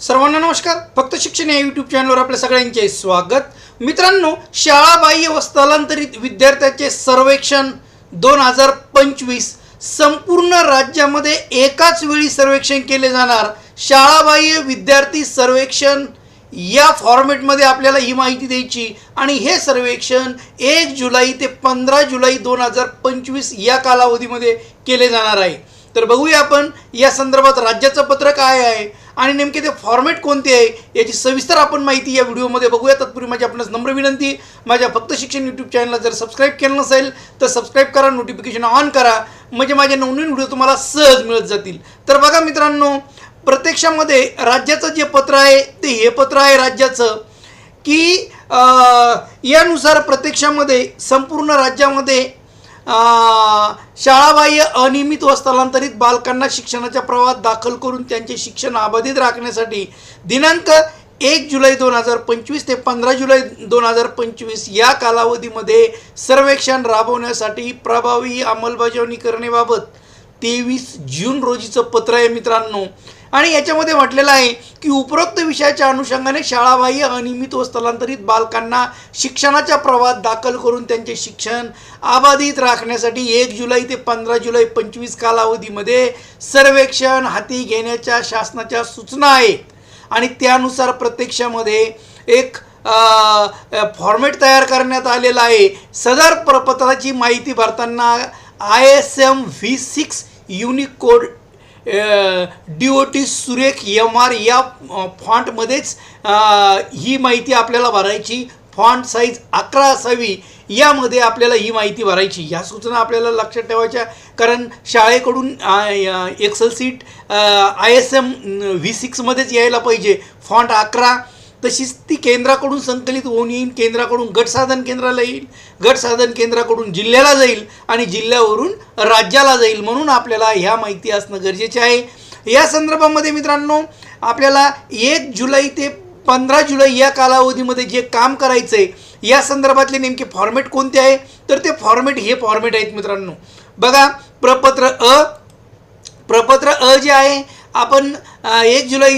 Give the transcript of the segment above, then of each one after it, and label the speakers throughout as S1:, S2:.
S1: सर्वांना नमस्कार. फक्त शिक्षण या यूट्यूब चॅनलवर आपल्या सगळ्यांचे स्वागत. मित्रांनो शाळाबाह्य व स्थलांतरित विद्यार्थ्यांचे सर्वेक्षण दोन हजार पंचवीस संपूर्ण राज्यामध्ये एकाच वेळी सर्वेक्षण केले जाणार. शाळाबाह्य विद्यार्थी सर्वेक्षण या फॉर्मॅटमध्ये आपल्याला ही माहिती द्यायची आणि हे सर्वेक्षण एक जुलै ते पंधरा जुलै दोन हजार पंचवीस या कालावधीमध्ये केले जाणार आहे. तर बघूया आपण या संदर्भात राज्याचं पत्र काय आहे आणि नेमके ते फॉर्मॅट कोणते आहे याची सविस्तर आपण माहिती या व्हिडिओमध्ये बघूया. तत्पूर्वी माझी आपणास नम्र विनंती माझ्या फक्त शिक्षण यूट्यूब चॅनलला जर सबस्क्राईब केलं नसेल तर सबस्क्राईब करा नोटिफिकेशन ऑन करा. म्हणजे माझे नवनवीन व्हिडिओ तुम्हाला सहज मिळत जातील. तर बघा मित्रांनो प्रत्यक्षामध्ये राज्याचं जे पत्र आहे ते हे पत्र आहे राज्याचं की यानुसार प्रत्यक्षामध्ये संपूर्ण राज्यामध्ये शाळाबाह्य अनियमित व स्थलांतरित बालकांना शिक्षणाच्या प्रवाहात दाखल करून त्यांचे शिक्षण अबाधित राखण्यासाठी दिनांक एक जुलै दोन हजार पंचवीस ते पंधरा जुलै दोन हजार पंचवीस या कालावधीमध्ये सर्वेक्षण राबवण्यासाठी प्रभावी अंमलबजावणी करण्याबाबत तेवीस जून रोजीचं पत्र आहे मित्रांनो. आणि याच्यामध्ये म्हटलेलं आहे की उपरोक्त विषयाच्या अनुषंगाने शाळाबाह्य अनियमित व स्थलांतरित बालकांना शिक्षणाच्या प्रवाहात दाखल करून त्यांचे शिक्षण अबाधित राखण्यासाठी एक जुलै ते पंधरा जुलै पंचवीस कालावधीमध्ये सर्वेक्षण हाती घेण्याच्या शासनाच्या सूचना आहेत आणि त्यानुसार प्रत्यक्षामध्ये एक फॉर्मॅट तयार करण्यात आलेला आहे. सदर प्रपत्राची माहिती भरताना I S M V six unique code D O T Surekh M R या फॉन्टमध्येच ही माहिती आपल्याला भरायची. फॉन्ट साईज अकरा असावी यामध्ये आपल्याला ही माहिती भरायची. या सूचना आपल्याला लक्षात ठेवायच्या. कारण शाळेकडून excel sheet I S M V सिक्समध्येच यायला पाहिजे. फॉन्ट अकरा तशीच ती केंद्राकडून संकलित होऊन येईल केंद्राकडून गट साधन केंद्राला येईल गट साधन केंद्राकडून जिल्ह्याला जाईल आणि जिल्ह्यावरून राज्याला जाईल म्हणून आपल्याला ह्या माहिती असणं गरजेचे आहे. या संदर्भामध्ये मित्रांनो आपल्याला एक जुलै ते पंधरा जुलै या कालावधीमध्ये जे काम करायचं आहे या संदर्भातले नेमके फॉर्मेट कोणते आहे? तर ते फॉर्मेट हे फॉर्मेट आहेत मित्रांनो. बघा प्रपत्र अ प्रपत्र अ जे आहे आपण एक जुलै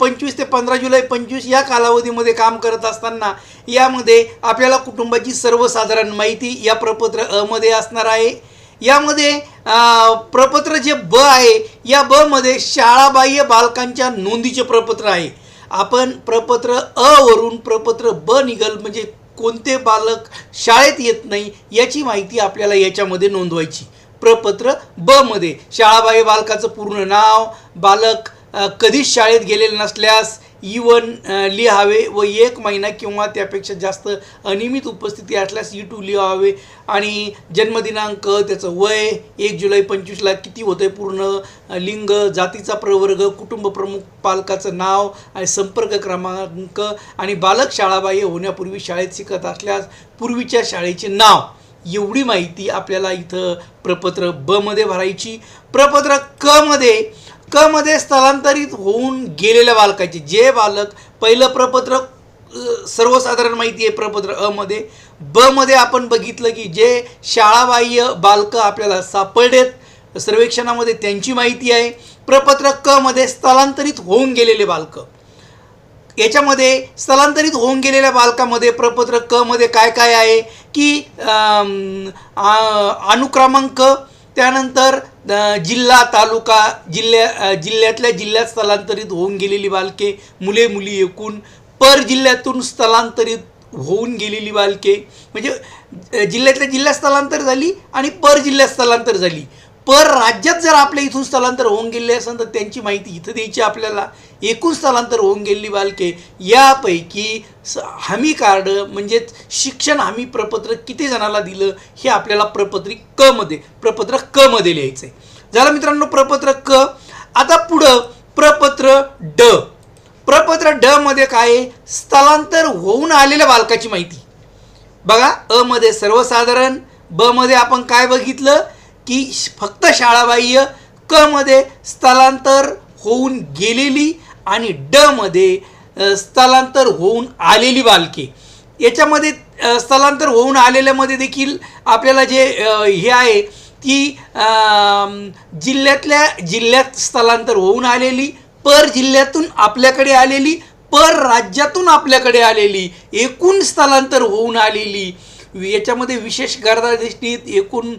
S1: पंचवीस ते पंधरा जुलै पंचवीस या कालावधीमध्ये काम करत असताना यामध्ये आपल्याला कुटुंबाची सर्वसाधारण माहिती या प्रपत्र अ मध्ये असणार आहे. यामध्ये प्रपत्र जे ब आहे या ब मध्ये शाळाबाह्य बालकांच्या नोंदीचे प्रपत्र आहे. आपण प्रपत्र अ वरून प्रपत्र ब निघल म्हणजे कोणते बालक शाळेत येत नाही याची माहिती आपल्याला याच्यामध्ये नोंदवायची. प्रपत्र ब मध्ये. शाळाबाह्य बालकाचं पूर्ण नाव बालक कधीच शाळेत गेलेले नसल्यास इवन लिहावे व एक महिना किंवा त्यापेक्षा जास्त अनियमित उपस्थिती असल्यास e ई टू लिहावे आणि जन्मदिनांक त्याचं वय एक जुलै पंचवीसला किती होतं पूर्ण लिंग जातीचा प्रवर्ग कुटुंब प्रमुख पालकाचं नाव आणि संपर्क क्रमांक आणि बालक शाळाबाह्य होण्यापूर्वी शाळेत शिकत असल्यास पूर्वीच्या शाळेचे नाव. एवढी माहिती आपल्याला इथं प्रपत्र ब मध्ये भरायची. प्रपत्र क मध्ये क मध्ये स्थलांतरित होऊन गेलेल्या बालकाचे. जे बालक पहिलं प्रपत्र सर्वसाधारण माहिती आहे प्रपत्र अ मध्ये. ब मध्ये आपण बघितलं की जे शाळाबाह्य बालकं आपल्याला सापडलेत सर्वेक्षणामध्ये त्यांची माहिती आहे. प्रपत्र क मध्ये स्थलांतरित होऊन गेलेले बालकं. याच्यामध्ये स्थलांतरित होऊन गेलेल्या बालकामध्ये प्रपत्र क मध्ये काय काय आहे की अनुक्रमांक त्यानंतर जिल्हा तालुका जिल्ह्या जिल्ह्यातल्या जिल्ह्यात स्थलांतरित होऊन गेलेली बालके मुले मुली एकूण पर जिल्ह्यातून स्थलांतरित होऊन गेलेली बालके. म्हणजे जिल्ह्यातल्या जिल्ह्यात स्थलांतर झाली आणि पर जिल्ह्यात स्थलांतर झाली. पर राज्यात जर आपल्या इथून स्थलांतर होऊन गेले असेल तर त्यांची माहिती इथं द्यायची आपल्याला. एकूण स्थलांतर होऊन गेलेली बालके यापैकी स हमी कार्ड म्हणजेच शिक्षण हमी प्रपत्र किती जणाला दिलं हे आपल्याला प्रपत्री क मध्ये प्रपत्र क मध्ये लिहायचं आहे झालं मित्रांनो प्रपत्र क. आता पुढं प्रपत्र ड. प्रपत्र ड मध्ये काय आहे? स्थलांतर होऊन आलेल्या बालकाची माहिती. बघा अ मध्ये सर्वसाधारण ब मध्ये आपण काय बघितलं? की श- फक्त शाळाबाह्य क मध्ये स्थलांतर होऊन गेलेली आणि ड मध्ये स्थलांतर होऊन आलेली बालके. याच्यामध्ये स्थलांतर होऊन आलेल्यामध्ये देखील आपल्याला जे हे आहे की जिल्ह्यातल्या जिल्ह्यात स्थलांतर होऊन आलेली पर जिल्ह्यातून आपल्याकडे आलेली पर राज्यातून आपल्याकडे आलेली एकूण स्थलांतर होऊन आलेली याच्यामध्ये विशेष गरजा एकूण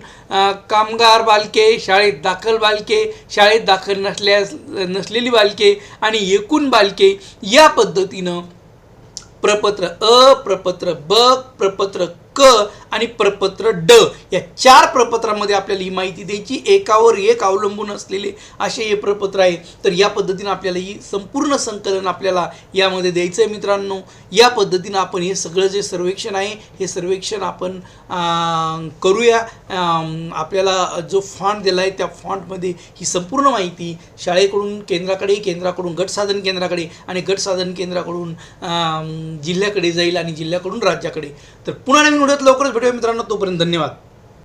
S1: कामगार बालके शाळेत दाखल बालके शाळेत दाखल नसल्यास नसलेली बालके आणि एकूण बालके या पद्धतीनं प्रपत्र अ प्रपत्र ब प्रपत्र क आणि प्रपत्र ड. या चार प्रपत्रामध्ये आपल्याला ही माहिती द्यायची. एकावर एक अवलंबून असलेले असे हे प्रपत्र आहे तर या पद्धतीनं आपल्याला ही संपूर्ण संकलन आपल्याला यामध्ये द्यायचं आहे मित्रांनो. या पद्धतीनं आपण हे सगळं जे सर्वेक्षण आहे हे सर्वेक्षण आपण करूया. आपल्याला जो फॉन्ट दिला आहे त्या फॉन्टमध्ये ही संपूर्ण माहिती शाळेकडून केंद्राकडे केंद्राकडून गट साधन केंद्राकडे आणि गट साधन केंद्राकडून जिल्ह्याकडे जाईल आणि जिल्ह्याकडून राज्याकडे. तर पुन्हा नवीन व्हिडिओत लवकरच भेटूया मित्रांनो तोपर्यंत धन्यवाद.